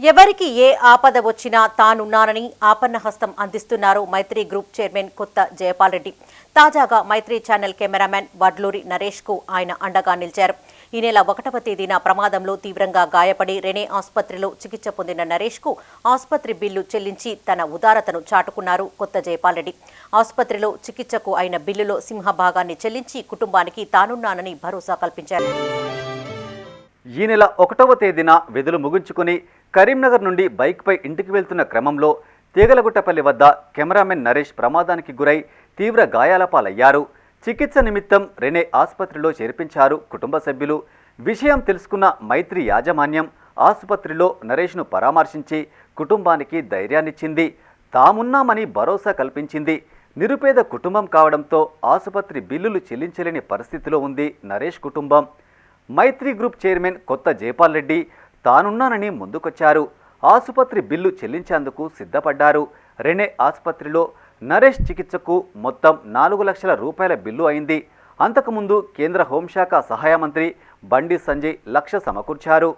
ఎవరికి ఏ ఆపద వచ్చినా తానున్నానని ఆపన్నహస్తం అందిస్తున్నారు మైత్రి గ్రూప్ చైర్మన్ కొత్త జయపాల్ రెడ్డి తాజాగా మైత్రి ఛానల్ కెమెరామెన్ వడ్లూరి నరేష్కు ఆయన అండగా నిలిచారు. ఈ నెల ఒకటవ తేదీన ప్రమాదంలో తీవ్రంగా గాయపడి రెనే ఆసుపత్రిలో చికిత్స పొందిన నరేష్కు ఆసుపత్రి బిల్లు చెల్లించి తన ఉదారతను చాటుకున్నారు కొత్త జయపాల్ రెడ్డి ఆసుపత్రిలో చికిత్సకు అయిన బిల్లులో సింహభాగాన్ని చెల్లించి కుటుంబానికి తానున్నానని భరోసా కల్పించారు. ఈ నెల ఒకటవ తేదీన విధులు ముగించుకుని కరీంనగర్ నుండి బైక్పై ఇంటికి వెళ్తున్న క్రమంలో తీగలగుట్టపల్లి వద్ద కెమెరామెన్ నరేష్ ప్రమాదానికి గురై తీవ్ర గాయాల పాలయ్యారు చికిత్స నిమిత్తం రెనే ఆసుపత్రిలో చేర్పించారు కుటుంబ సభ్యులు. విషయం తెలుసుకున్న మైత్రి యాజమాన్యం ఆసుపత్రిలో నరేష్ను పరామర్శించి కుటుంబానికి ధైర్యాన్నిచ్చింది. తామున్నామని భరోసా కల్పించింది. నిరుపేద కుటుంబం కావడంతో ఆసుపత్రి బిల్లులు చెల్లించలేని పరిస్థితిలో ఉంది నరేష్ కుటుంబం. మైత్రి గ్రూప్ చైర్మన్ కొత్త జైపాల్ రెడ్డి తానున్నానని ముందుకొచ్చారు. ఆసుపత్రి బిల్లు చెల్లించేందుకు సిద్ధపడ్డారు. రెనే ఆసుపత్రిలో నరేష్ చికిత్సకు మొత్తం నాలుగు లక్షల రూపాయల బిల్లు అయింది. అంతకుముందు కేంద్ర హోంశాఖ సహాయ మంత్రి బండి సంజయ్ లక్ష సమకూర్చారు.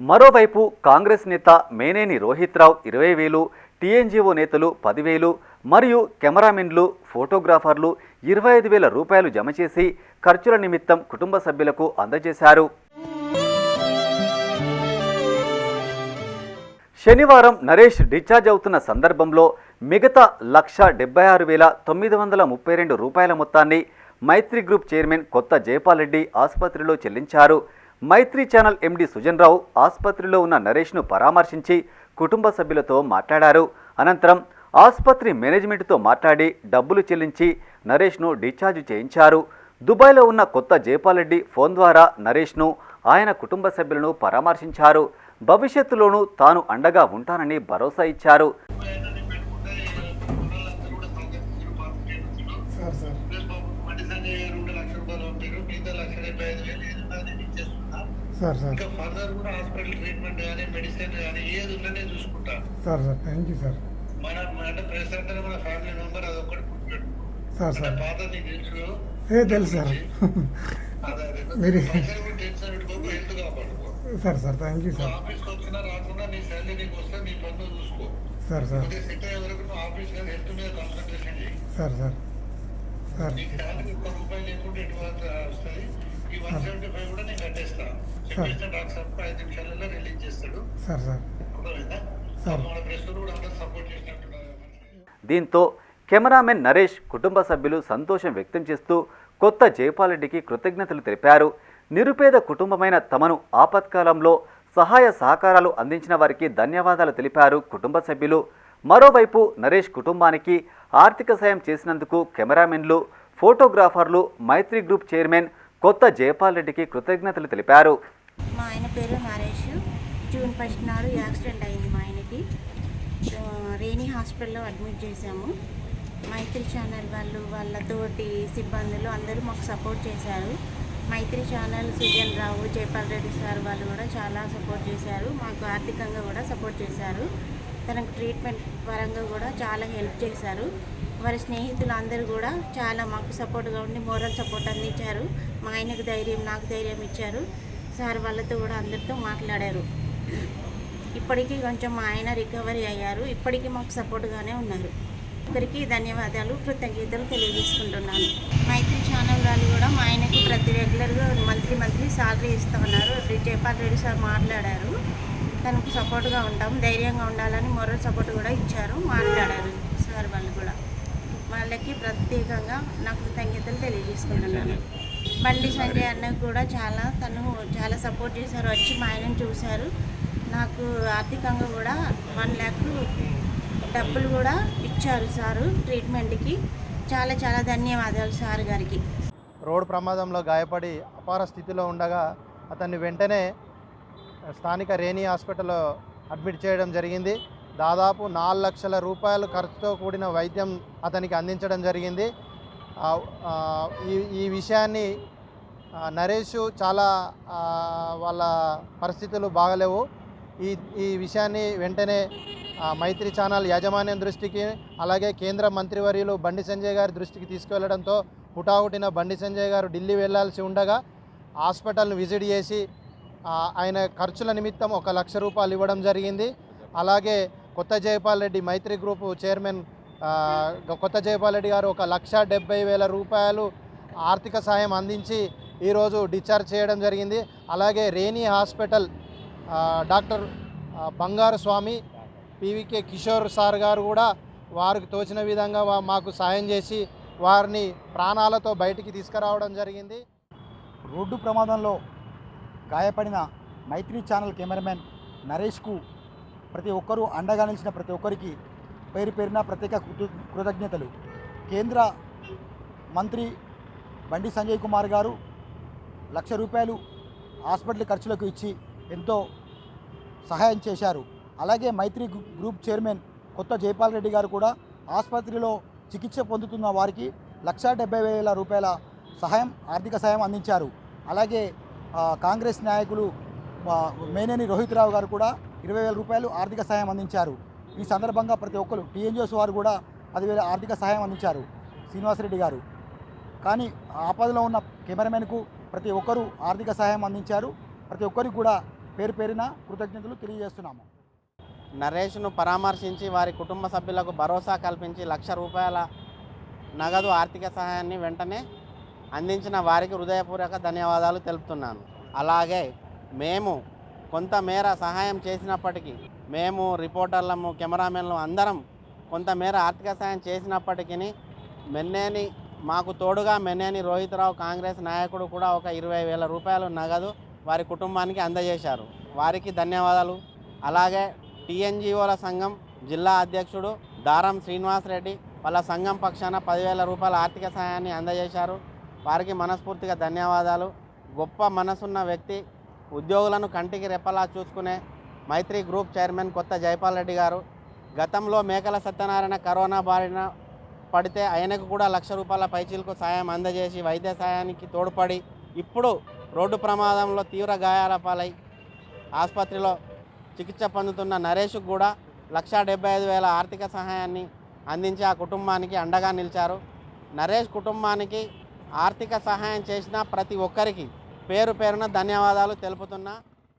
మరోవైపు కాంగ్రెస్ నేత మేనేని రోహిత్ రావు ఇరవై వేలు టీఎన్జీఓ నేతలు పదివేలు మరియు కెమెరామెన్లు ఫోటోగ్రాఫర్లు ఇరవై ఐదు వేల రూపాయలు జమ చేసి ఖర్చుల నిమిత్తం కుటుంబ సభ్యులకు అందజేశారు. శనివారం నరేష్ డిశ్చార్జ్ అవుతున్న సందర్భంలో మిగతా లక్ష డెబ్బై ఆరు వేల తొమ్మిది వందల ముప్పై రెండు రూపాయల మొత్తాన్ని మైత్రి గ్రూప్ చైర్మన్ కొత్త జయపాల్ రెడ్డి ఆసుపత్రిలో చెల్లించారు. మైత్రి ఛానల్ ఎండి సుజన్ రావు ఆసుపత్రిలో ఉన్న నరేష్ను పరామర్శించి కుటుంబ సభ్యులతో మాట్లాడారు. అనంతరం ఆసుపత్రి మేనేజ్మెంట్తో మాట్లాడి డబ్బులు చెల్లించి నరేష్ను డిశ్చార్జ్ చేయించారు. దుబాయ్లో ఉన్న కొత్త జయపాల్ రెడ్డి ఫోన్ ద్వారా నరేష్ను ఆయన కుటుంబ సభ్యులను పరామర్శించారు. భవిష్యత్తులోనూ తాను అండగా ఉంటానని భరోసా ఇచ్చారు. Sir sir. Sir sir. ఇంకా ఫర్దర్ కూడా హాస్పిటల్ ట్రీట్మెంట్ కానీ మెడిసిన్ కానీ ఏది ఉన్ననే చూసుకుంటా sir sir. Thank you sir. మన అంటే ప్రెసిడెంట్ అంటే మన ఫ్యామిలీ మెంబర్ అది ఒక్కటి గుర్తుపెట్టు సార్ సార్. పాత నీకు తెలుసు ఏ తెలుసు సార్. మీరు- sir sir thank you sir sir sir sir sir sir sir sir దీంతో కెమెరామెన్ నరేష్ కుటుంబ సభ్యులు సంతోషం వ్యక్తం చేస్తూ కొత్త జయపాల్ రెడ్డికి కృతజ్ఞతలు తెలిపారు. నిరుపేద కుటుంబమైన తమను ఆపత్కాలంలో సహాయ సహకారాలు అందించిన వారికి ధన్యవాదాలు తెలిపారు కుటుంబ సభ్యులు. మరోవైపు నరేష్ కుటుంబానికి ఆర్థిక సాయం చేసినందుకు కెమెరామెన్లు ఫోటోగ్రాఫర్లు మైత్రి గ్రూప్ చైర్మన్ కొత్త జయపాల్ రెడ్డికి కృతజ్ఞతలు తెలిపారు. మా ఆయన పేరు నరేష్. జూన్ ఫస్ట్ నాడు యాక్సిడెంట్ అయింది మా ఆయనకి. రేణి హాస్పిటల్లో అడ్మిట్ చేశాము. మైత్రి ఛానల్ వాళ్ళు వాళ్ళతోటి సిబ్బందులు అందరూ మాకు సపోర్ట్ చేశారు. మైత్రి ఛానల్ సుజన్ రావు జయపాల్ రెడ్డి సార్ వాళ్ళు కూడా చాలా సపోర్ట్ చేశారు. మాకు ఆర్థికంగా కూడా సపోర్ట్ చేశారు. తనకు ట్రీట్మెంట్ పరంగా కూడా చాలా హెల్ప్ చేశారు. వారి స్నేహితులు అందరూ కూడా చాలా మాకు సపోర్ట్గా ఉండి మోరల్ సపోర్ట్ అందించారు. మా ఆయనకు ధైర్యం నాకు ధైర్యం ఇచ్చారు. సార్ వాళ్ళతో కూడా అందరితో మాట్లాడారు. ఇప్పటికీ కొంచెం మా ఆయన రికవరీ అయ్యారు. ఇప్పటికీ మాకు సపోర్ట్గానే ఉన్నారు. అందరికీ ధన్యవాదాలు. కృతజ్ఞతలు తెలియజేసుకుంటున్నాను. మైత్రి ఛానల్ వాళ్ళు కూడా మా ఆయనకి ప్రతి రెగ్యులర్గా మంత్లీ మంత్లీ సాలరీ ఇస్తామన్నారు జయపాల్ రెడ్డి సార్ మాట్లాడారు. తనకు సపోర్ట్గా ఉంటాం ధైర్యంగా ఉండాలని మొరల్ సపోర్ట్ కూడా ఇచ్చారు మాట్లాడారు సార్ వాళ్ళు కూడా. వాళ్ళకి ప్రత్యేకంగా నాకు కృతజ్ఞతలు తెలియజేసుకుంటున్నాను. బండి సంజయ్ అన్నకు కూడా చాలా తను చాలా సపోర్ట్ చేశారు. వచ్చి మా ఆయనను చూశారు. నాకు ఆర్థికంగా కూడా వన్ ల్యాక్ డబ్బులు కూడా ఇచ్చారు సారు ట్రీట్మెంట్కి. చాలా చాలా ధన్యవాదాలు సార్ గారికి. రోడ్డు ప్రమాదంలో గాయపడి అపార స్థితిలో ఉండగా అతన్ని వెంటనే స్థానిక రేణి హాస్పిటల్లో అడ్మిట్ చేయడం జరిగింది. దాదాపు నాలుగు లక్షల రూపాయలు ఖర్చుతో కూడిన వైద్యం అతనికి అందించడం జరిగింది. ఈ ఈ విషయాన్ని నరేషు నరేష్ చాలా వాళ్ళ పరిస్థితులు బాగలేవు. ఈ ఈ విషయాన్ని వెంటనే మైత్రి ఛానల్ యాజమాన్యం దృష్టికి అలాగే కేంద్ర మంత్రివర్యులు బండి సంజయ్ గారి దృష్టికి తీసుకువెళ్ళడంతో హుటాహుటిన బండి సంజయ్ గారు ఢిల్లీ వెళ్ళాల్సి ఉండగా హాస్పిటల్ను విజిట్ చేసి ఆయన ఖర్చుల నిమిత్తం ఒక లక్ష రూపాయలు ఇవ్వడం జరిగింది. అలాగే కొత్త జయపాల్ రెడ్డి మైత్రి గ్రూపు చైర్మన్ కొత్త జయపాల్ రెడ్డి గారు ఒక లక్ష డెబ్బై వేల రూపాయలు ఆర్థిక సాయం అందించి ఈరోజు డిశ్చార్జ్ చేయడం జరిగింది. అలాగే రేణి హాస్పిటల్ డాక్టర్ బంగారు స్వామి పీవీకే కిషోర్ సార్ గారు కూడా వారికి తోచిన విధంగా మాకు సాయం చేసి వారిని ప్రాణాలతో బయటికి తీసుకురావడం జరిగింది. రోడ్డు ప్రమాదంలో గాయపడిన మైత్రి ఛానల్ కెమెరామెన్ నరేష్కు ప్రతి ఒక్కరూ అండగా నిలిచిన ప్రతి ఒక్కరికి పేరు పేరున ప్రత్యేక కృత- కృతజ్ఞతలు. కేంద్ర మంత్రి బండి సంజయ్ కుమార్ గారు లక్ష రూపాయలు హాస్పిటల్ ఖర్చులకు ఇచ్చి ఎంతో సహాయం చేశారు. అలాగే మైత్రి గ్రూప్ చైర్మన్ కొత్త జైపాల్ రెడ్డి గారు కూడా ఆసుపత్రిలో చికిత్స పొందుతున్న వారికి లక్షా డెబ్బై వేల రూపాయల సహాయం ఆర్థిక సహాయం అందించారు. అలాగే కాంగ్రెస్ నాయకులు మేనేని రోహిత్ రావు గారు కూడా ఇరవై వేల రూపాయలు ఆర్థిక సహాయం అందించారు. ఈ సందర్భంగా ప్రతి ఒక్కరు టీఎన్జిఓస్ వారు కూడా పదివేల ఆర్థిక సహాయం అందించారు శ్రీనివాసరెడ్డి గారు. కానీ ఆపదలో ఉన్న కెమెరామెన్కు ప్రతి ఒక్కరూ ఆర్థిక సహాయం అందించారు. ప్రతి ఒక్కరికి కూడా పేరు పేరిన కృతజ్ఞతలు తెలియజేస్తున్నాము. నరేష్ను పరామర్శించి వారి కుటుంబ సభ్యులకు భరోసా కల్పించి లక్ష రూపాయల నగదు ఆర్థిక సహాయాన్ని వెంటనే అందించిన వారికి హృదయపూర్వక ధన్యవాదాలు తెలుపుతున్నాను. అలాగే మేము కొంతమేర సహాయం చేసినప్పటికీ మేము రిపోర్టర్లము కెమెరామెన్లు అందరం కొంతమేర ఆర్థిక సహాయం చేసినప్పటికీ మెన్నేని మాకు తోడుగా మెన్నేని రోహిత్రావు కాంగ్రెస్ నాయకుడు కూడా ఒక ఇరవై వేల రూపాయలు నగదు వారి కుటుంబానికి అందజేశారు. వారికి ధన్యవాదాలు. అలాగే టీఎన్జిఓల సంఘం జిల్లా అధ్యక్షుడు దారం శ్రీనివాస్ రెడ్డి వాళ్ళ సంఘం పక్షాన పదివేల రూపాయల ఆర్థిక సహాయాన్ని అందజేశారు. వారికి మనస్ఫూర్తిగా ధన్యవాదాలు. గొప్ప మనసున్న వ్యక్తి ఉద్యోగులను కంటికి రెప్పలా చూసుకునే మైత్రి గ్రూప్ చైర్మన్ కొత్త జైపాల్ రెడ్డి గారు. గతంలో మేకల సత్యనారాయణ కరోనా బారిన పడితే ఆయనకు కూడా లక్ష రూపాయల పైచీలకు సాయం అందజేసి వైద్య సాయానికి తోడ్పడి ఇప్పుడు రోడ్డు ప్రమాదంలో తీవ్ర గాయాల పాలై ఆసుపత్రిలో చికిత్స పొందుతున్న నరేష్కు కూడా లక్షా డెబ్బై ఐదు వేల ఆర్థిక సహాయాన్ని అందించి ఆ కుటుంబానికి అండగా నిలిచారు. నరేష్ కుటుంబానికి ఆర్థిక సహాయం చేసిన ప్రతి ఒక్కరికి పేరు పేరున ధన్యవాదాలు తెలుపుతున్నా.